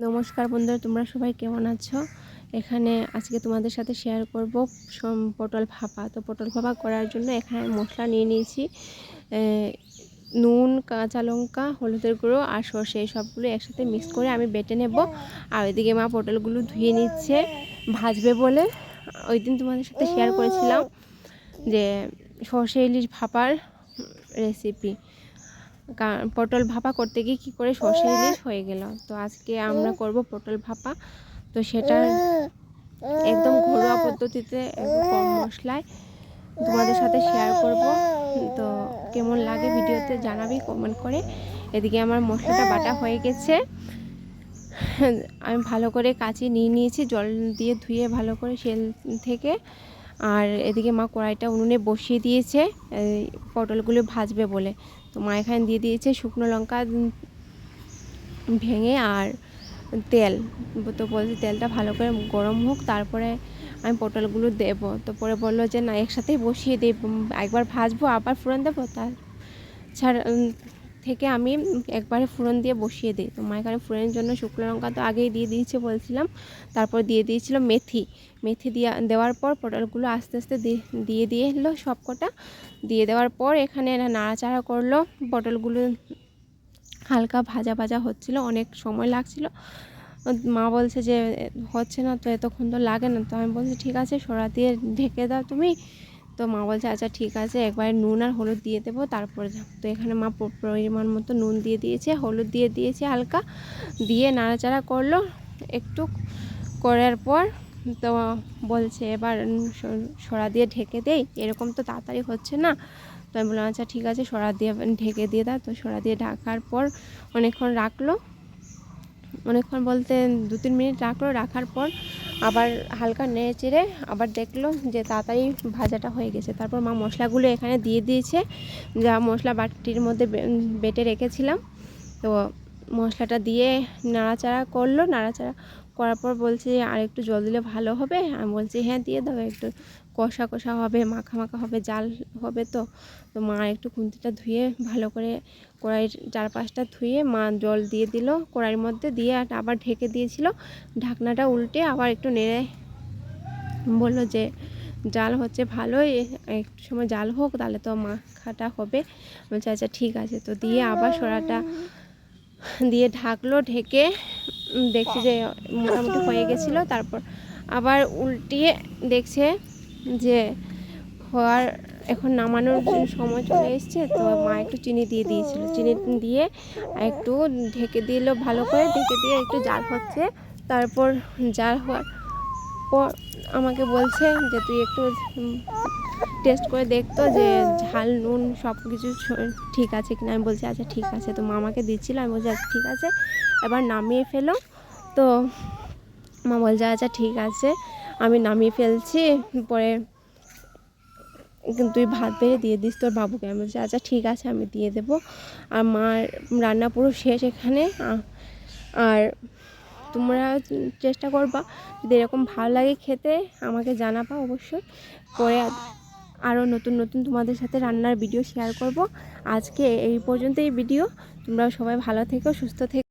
নমস্কার বন্ধুরা, তোমরা সবাই কেমন আছো? এখানে আজকে তোমাদের সাথে শেয়ার করব পটল ভাপা। তো পটল ভাপা করার জন্য এখানে মশলা নিয়ে নিয়েছি নুন, কাঁচা লঙ্কা, হলুদের গুঁড়ো আর সর্ষে সবগুলো একসাথে মিক্স করে আমি বেটে নেব। আর ওইদিকে মা পটলগুলো ধুয়ে নিচ্ছে, ভাজবে বলে। ওই দিন তোমাদের সাথে শেয়ার করেছিলাম যে সর্ষে ইলিশ ভাপার রেসিপি পটল ভাপা করতে গিয়ে কী করে সর্ষে ইলিশ হয়ে গেল। তো আজকে আমরা করব পটল ভাপা। তো সেটা একদম ঘরোয়া পদ্ধতিতে কম মশলায় তোমাদের সাথে শেয়ার করব। তো কেমন লাগে ভিডিওতে জানাবি কমেন্ট করে। এদিকে আমার মশলাটা বাটা হয়ে গেছে। আমি ভালো করে কাচি নিয়ে নিয়েছি, জল দিয়ে ধুয়ে ভালো করে সেল থেকে আর এদিকে মা কড়াইটা উনুনে বসিয়ে দিয়েছে পটলগুলো ভাজবে বলে। তো মা এখানে দিয়ে দিয়েছে শুকনো লঙ্কা ভেঙে আর তেল। তো বলছে তেলটা ভালো করে গরম হোক তারপরে আমি পটলগুলো দেবো। তো পরে বলল যে না একসাথেই বসিয়ে উম, একবার ভাজবো আবার ফোড়ন দেবো? তার ছাড়া থেকে আমি একবারে ফোড়ন দিয়ে বসিয়ে দিই। তো মা এখানে ফোড়নের জন্য শুকনো লঙ্কা তো আগেই দিয়ে দিয়েছে বলছিলাম। তারপর দিয়ে দিয়েছিল মেথি। মেথি দিয়ে, দেওয়ার পর পটলগুলো আস্তে আস্তে দিয়ে দিয়ে এলো সব কটা দিয়ে দেওয়ার পর এখানে নাড়াচাড়া করল। পটলগুলো হালকা ভাজা ভাজা হচ্ছিল, অনেক সময় লাগছিল। মা বলছে যে, হচ্ছে না তো, এতক্ষণ তো লাগে না। তো আমি বলছি, ঠিক আছে, সরা দিয়ে ঢেকে দাও তুমি। তো মা বলছে আচ্ছা ঠিক আছে, একবারে নুন আর হলুদ দিয়ে দেবো, তারপরে। তো এখানে মা পরিমাণ মতো নুন দিয়ে দিয়েছে, হলুদ দিয়ে দিয়েছে হালকা, দিয়ে নাড়াচাড়া করল একটু করার পর, তো বলছে, এবার সরা দিয়ে ঢেকে দেই, এরকম তো তাড়াতাড়ি হচ্ছে না। তো আমি বললাম আচ্ছা ঠিক আছে, সরা দিয়ে ঢেকে দিয়ে দাও। তো সরা দিয়ে ঢাকার পর অনেকক্ষণ রাখল। অনেকক্ষণ বলতে দু তিন মিনিট রাখল, রাখার পর আবার হালকা নেড়ে চেড়ে আবার দেখল যে তাড়াতাড়ি ভাজাটা হয়ে গেছে। তারপর মা মশলাগুলো এখানে দিয়ে দিয়েছে। যা মশলা বাটির মধ্যে বেটে রেখেছিলাম। তো মশলাটা দিয়ে নাড়াচাড়া করল। নাড়াচাড়া করার পর বলছে আর একটু জল দিলে ভালো হবে? আমি বলছি হ্যাঁ দিয়ে দাও, একটু কষা কষা হবে, মাখা মাখা হবে, জাল হবে তো। তো মা একটু খুন্তিটা ধুয়ে ভালো করে কড়াইয়ের চারপাশটা ধুয়ে মা জল দিয়ে দিল কড়াইয়ের মধ্যে, দিয়ে আবার ঢেকে দিয়েছিল। ঢাকনাটা উল্টে আবার একটু নেড়ে বলল যে, জাল হচ্ছে ভালোই, একটু সময় জাল হোক, তাহলে তো মাখাটা হবে। বলছি আচ্ছা ঠিক আছে। তো দিয়ে আবার সরাটা দিয়ে ঢাকলো, ঢেকে দেখছি যে মোটামুটি হয়ে গেছিল। তারপর আবার উল্টিয়ে দেখছে যে হওয়ার এখন নামানোর সময় চলে এসছে, তো মা একটু চিনি দিয়ে দিয়েছিল। চিনি দিয়ে একটু ঢেকে দিল ভালো করে, ঢেকে দিয়ে একটু জাল হচ্ছে। তারপর জাল হওয়ার পর আমাকে বলছে যে, তুই একটু টেস্ট করে দেখতো যে ঝাল, নুন সব কিছু ঠিক আছে কিনা? আমি বলছি আচ্ছা ঠিক আছে। তো মা আমাকে দিচ্ছিল, আমি বলছি আচ্ছা ঠিক আছে। এবার নামিয়ে ফেলো। তো মা বলছে আচ্ছা ঠিক আছে। আমি নামিয়ে ফেলছি, পরে তুই ভাত বেড়ে দিয়ে দিস তোর বাবুকে। আমি বলছি আচ্ছা ঠিক আছে, আমি দিয়ে দেবো। আর মার রান্না পুরো শেষ এখানে। আর তোমরা চেষ্টা করবা, যদি এরকম ভালো লাগে খেতে, আমাকে জানাবা অবশ্যই। পরে আরও নতুন নতুন তোমাদের সাথে রান্নার ভিডিও শেয়ার করব। আজকে এই পর্যন্ত এই ভিডিও তোমরা সবাই ভালো থেকো, সুস্থ থেকো।